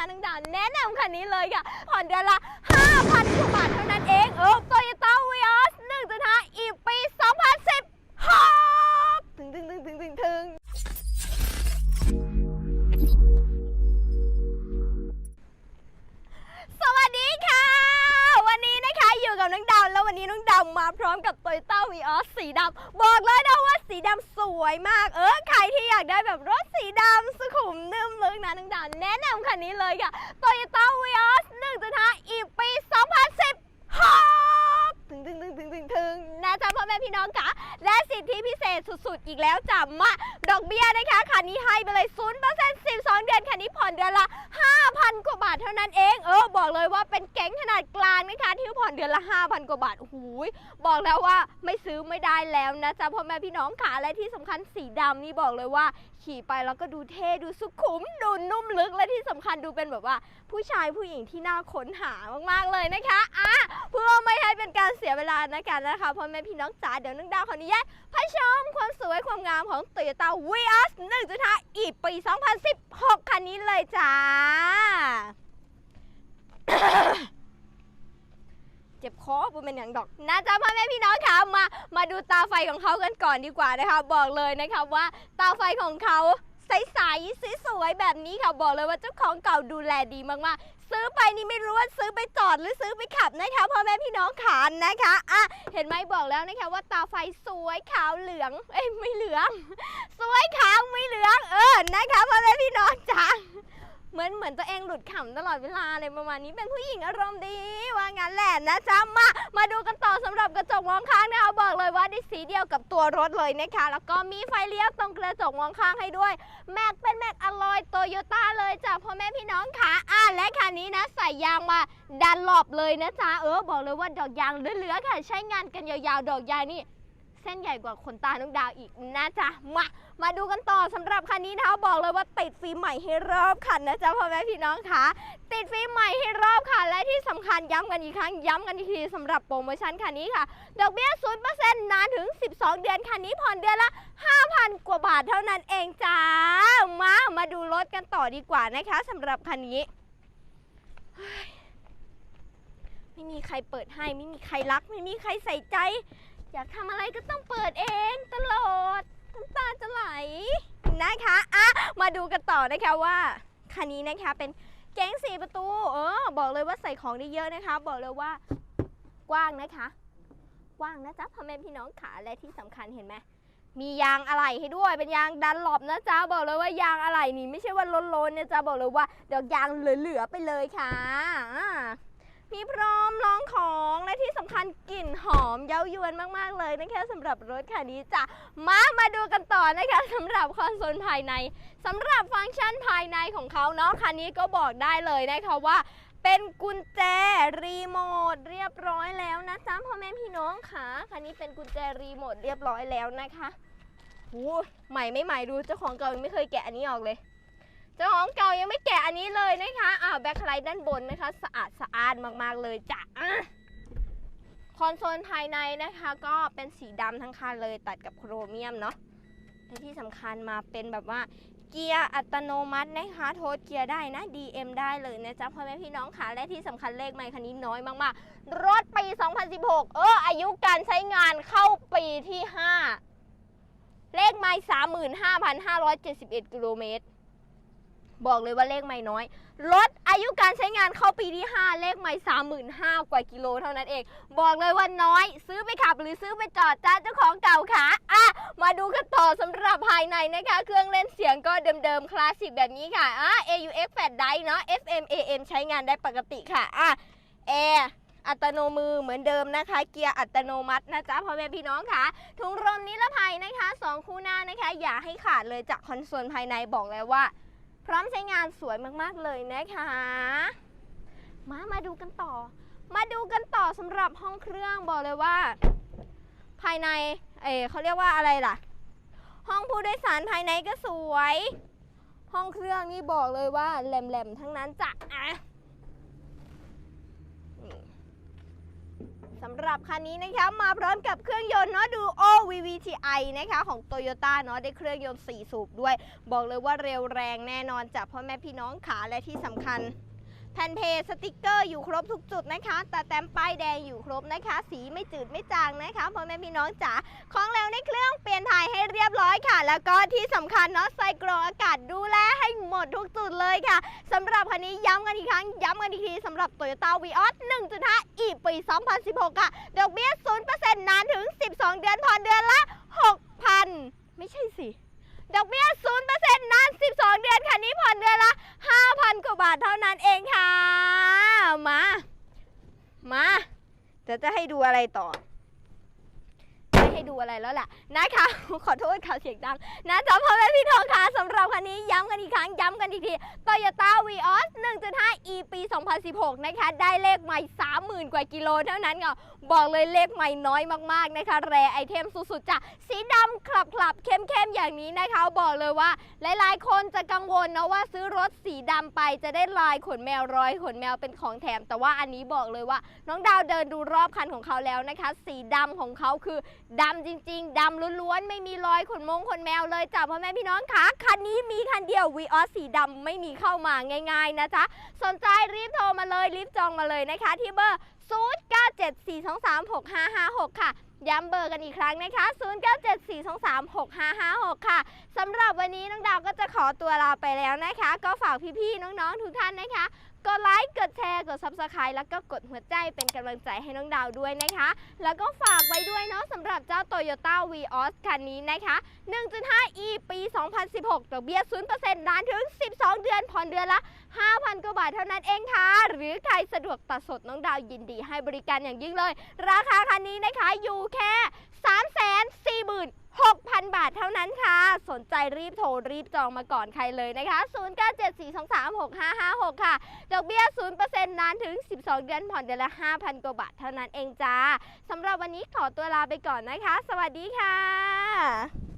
นะน้องดาวแนะนำคันนี้เลยค่ะ ผ่อนเดือนละ 5,000กว่าบาทเท่านั้นเองเออโตโยต้าวีออส1.5อีกปี 2016 ถึงถึงถึงถึงถึง มาใครที่อยากได้แบบรถสีดำสุขุมนุ่มลึกนะน้องดาวแนะนำคันนี้เลยค่ะ Toyota Vios 1.5อีปี 2016 ถึงถึงถึงถึงถึงถึงนะจ๊ะพ่อแม่พี่น้องค่ะและสิทธิพิเศษสุดๆ อีกแล้วจ้ะมาดอกเบี้ยนะคะคันนี้ให้ไปเลย0% 12เดือนคันนี้ผ่อนเดือนละ5,000กว่าบาทเท่านั้นเองเออบอกเลยว่าเป็นแก๊งขนาดกลางนะคะที่ผ่อนเดือนละ5,000กว่าบาทโอ้โหยบอกแล้วว่าไม่ซื้อไม่ได้แล้วนะจ๊ะพ่อแม่พี่น้องค่ะและที่สำคัญสีดำนี่บอกเลยว่า ขี่ไปแล้วก็ดูเท่ดูสุขุมดูนุ่มลึกและที่สำคัญดูเป็นแบบว่า ผู้ชายผู้หญิงที่น่าค้นหามากๆเลยนะคะอะเพื่อไม่ให้เป็นการเสียเวลานะกันนะคะพ่อแม่พี่น้องจ๋าเดี๋ยวนึงดาวขออนุญาตพาชมความสวยความงามของ Toyota Vios 1.5อีปี 2016 คันนี้เลยจ้า เจ็บคอบ่เป็นอย่างดอกนะจ๊ะพ่อแม่พี่น้องคะมามาดูตาไฟของเขากันก่อนดีกว่านะคะ บอกเลยนะคะว่าตาไฟของเขาใสๆสวยๆแบบนี้ค่ะ บอกเลยว่าเจ้าของเก่าดูแลดีมากๆ ซื้อไปนี่ไม่รู้ว่าซื้อไปจอดหรือซื้อไปขับนะคะพ่อแม่พี่น้องขานนะคะอะเห็นไหมบอกแล้วนะคะว่าตาไฟสวยขาวเหลืองเอ้ยไม่เหลือง สวยขาวไม่เหลืองเออนะคะพ่อแม่พี่น้องจ้า เหมือนเหมือนตัวเองหลุดขำตลอดเวลาเลยประมาณนี้เป็นผู้หญิงอารมณ์ดี ว่างั้นแหละนะจ๊ะมา มาดูกันต่อสำหรับกระจกมองข้างนะคะบอกเลยว่าได้สีเดียวกับตัวรถเลยนะคะแล้วก็มีไฟเลี้ยวตรงกระจกมองข้างให้ด้วยแม็กเป็นแม็กอลลอยโตโยต้าเลยจ้ะพ่อแม่พี่น้องค่ะอะและคันนี้นะใส่ยางมาดันหลบเลยนะจ๊ะเออบอกเลยว่าดอกยางเหลือๆค่ะ ใช้งานกันยาวๆดอกยางนี่ เส้นใหญ่กว่าขนตาน้องดาวอีกนะจ๊ะ มา มาดูกันต่อสำหรับคันนี้นะคะบอกเลยว่าติดฟิล์มใหม่ให้รอบคันนะจ๊ะพ่อแม่พี่น้องค่ะติดฟิล์มใหม่ให้รอบคันและที่สำคัญย้ำกันอีกครั้งย้ำกันอีกทีสำหรับโปรโมชั่นคันนี้ค่ะ ดอกเบี้ย0%นเซนานถึง 12 เดือนคันนี้ผ่อนเดือนละ 5,000 กว่าบาทเท่านั้นเองจ้ามา มาดูรถกันต่อดีกว่านะคะสำหรับคันนี้ไม่มีใครเปิดให้ ไม่มีใครรัก ไม่มีใครใส่ใจ อยากทำอะไรก็ต้องเปิดเองตลอดน้ำตาจะไหลนะคะอะมาดูกันต่อนะคะว่าคันนี้นะคะเป็นแก๊งสี่ประตูเออบอกเลยว่าใส่ของได้เยอะนะคะ บอกเลยว่ากว้างนะคะกว้างนะจ๊ะพ่อแม่พี่น้องขาและที่สำคัญเห็นไหมมียางอะไหล่ให้ด้วยเป็นยางดันหลบนะจ๊ะบอกเลยว่ายางอะไหล่นี่ไม่ใช่ว่าล้นๆนะจ๊ะบอกเลยว่าเดี๋ยวยางเหลือๆไปเลยค่ะอ่า มีพร้อมรองของและที่สำคัญก ลิ่นหอมเย้ายวนมากๆเลยนะคะสำหรับรถคันนี้จ้ะมามาดูกันต่อนะคะสำหรับคอนโซลภายในสำหรับฟังก์ชันภายในของเขาเนาะคันนี้ก็บอกได้เลยนะคะว่าเป็นกุญแจรีโมทเรียบร้อยแล้วนะจ๊ะพ่อแม่พี่น้องค่ะคันนี้เป็นกุญแจรีโมทเรียบร้อยแล้วนะคะโอ้ยใหม่ไม่ใหม่ดูเจ้าของเก่ายังไม่เคยแกะอันนี้ออกเลย เจ้าของเก่ายังไม่แกะอันนี้เลยนะคะอ่าแบ็คไลท์ด้านบนนะคะ สะอาดสะอาดมากๆเลยจ้ะ คอนโซลภายในนะคะ ก็เป็นสีดำทั้งคันเลยตัดกับโครเมียมเนาะและที่สำคัญมาเป็นแบบว่าเกียร์อัตโนมัตินะคะ โทษเกียร์ได้นะ DM ได้เลยนะจ๊ะพ่อแม่พี่น้องค่ะ และที่สำคัญเลขไมค์คันนี้น้อยมากๆ รถปี 2016 เออ อายุการใช้งานเข้าปีที่ 5 เลขไมค์35,571 กิโลเมตร บอกเลยว่าเลขไม่น้อย รถอายุการใช้งานเข้าปีที่ 5 เลขไม่สามหมื่นห้ากว่ากิโลเท่านั้นเอง บอกเลยว่าน้อย ซื้อไปขับหรือซื้อไปจอดจ้าเจ้าของเก่าค่ะอะมาดูกันต่อสำหรับภายในนะคะ เครื่องเล่นเสียงก็เดิมๆคลาสสิกแบบนี้ค่ะอะ AUX แฟลชไดร์เนาะ FM AM ใช้งานได้ปกติค่ะอะแอร์อัตโนมือเหมือนเดิมนะคะ เกียร์อัตโนมัตินะจ๊ะพ่อแม่พี่น้องค่ะถุงลมนิรภัยนะคะสองคู่หน้านะคะ อย่าให้ขาดเลยจากคอนโซลภายในบอกแล้วว่า พร้อมใช้งานสวยมากๆเลยนะคะ มามาดูกันต่อ มาดูกันต่อสำหรับห้องเครื่องบอกเลยว่า ภายใน เอเขาเรียกว่าอะไรล่ะ ห้องผู้โดยสารภายในก็สวย ห้องเครื่องนี่บอกเลยว่าแหลมๆทั้งนั้นจ้ะอะ สำหรับคันนี้นะคะมาพร้อมกับเครื่องยนต์เนาะดู o VVTi นะคะของ Toyota เนาะได้เครื่องยนต์4สูบด้วย บอกเลยว่าเร็วแรงแน่นอนจากพ่อแม่พี่น้องขาและที่สำคัญแผ่นเพสติกเกอร์อยู่ครบทุกจุดนะคะ แต่แต้มป้ายแดงอยู่ครบนะคะ สีไม่จืดไม่จางนะคะพ่อแม่พี่น้องจ๋าของแล้วในเครื่องเปลี่ยนถ่ายให้เรียบร้อยค่ะ แล้วก็ที่สำคัญเนาะใส่กรองอากาศดูแล ดทุกจุดเลยค่ะสำหรับคันนี้ย้ำกันอีกครั้ง ย้ำกันอีกทีสำหรับ Toyota Vios 1.5 e ปี 2016 ค่ะ ดอกเบี้ย 0%นานถึง 12 เดือนผ่อนเดือนละ 6,000 ไม่ใช่สิ ดอกเบี้ย 0%นาน 12 เดือนคันนี้ผ่อนเดือนละ 5,000 กว่าบาทเท่านั้นเองค่ะ มา มาเดี๋ยวจะให้ดูอะไรต่อ ดูอะไรแล้วแหละนะคะ ขอโทษค่ะเสียงดังนะจ๊ะพ่อแม่พี่น้องค่ะสำหรับคันนี้ย้ำกันอีกครั้งย้ำกันอีกที Toyota Vios 1.5 e ปี 2016 นะคะ ได้เลขใหม่ 30,000 กว่ากิโลเท่านั้นค่ะบอกเลยเลขใหม่น้อยมากๆนะคะ แรไอเทมสุดๆจ้ะสีดำคลับคลับๆเข้มๆอย่างนี้นะคะ บอกเลยว่า หลายๆ คนจะกังวลนะว่าซื้อรถสีดำไปจะได้ลายขนแมวร้อยขนแมวเป็นของแถม แต่ว่าอันนี้บอกเลยว่า น้องดาวเดินดูรอบคันของเขาแล้วนะคะ สีดำของเขาคือดำจริง ๆดำล้วนๆไม่มีรอยขนมงขนแมวเลยจ้ะพ่อแม่พี่น้องคะคันนี้มีคันเดียววีออสสีดำไม่มีเข้ามาง่าย ๆนะจ๊ะสนใจรีบโทรมาเลยรีบจองมาเลยนะคะที่เบอร์0974236556 ค่ะ ย้ำเบอร์กันอีกครั้งนะคะ 0974236556 ค่ะสำหรับวันนี้น้องดาวก็จะขอตัวลาไปแล้วนะคะ ก็ฝากพี่ๆน้องๆทุกท่านนะคะ กดไลค์กดแชร์กด Subscribe แล้วก็กดหัวใจเป็นกำลังใจให้น้องดาวด้วยนะคะ แล้วก็ฝากไว้ด้วยเนาะสำหรับเจ้า Toyota Vios คันนี้นะคะ 1.5e ปี 2016ดอกเบี้ย 0%นานถึง 12 เดือนผ่อนเดือนละ 5,000 กว่าบาทเท่านั้นเองค่ะ หรือใครสะดวกตัดสดน้องดาวยินดีให้บริการอย่างยิ่งเลย ราคาคันนี้นะคะอยู่แค่ 1,000 บาทเท่านั้นค่ะ สนใจรีบโทรรีบจองมาก่อนใครเลยนะคะ 0974236556 ค่ะ ดอกเบี้ย 0%นานถึง 12 เดือนผ่อนเดือนละ 5,000 กว่าบาทเท่านั้นเองจ้าสำหรับวันนี้ขอตัวลาไปก่อนนะคะ สวัสดีค่ะ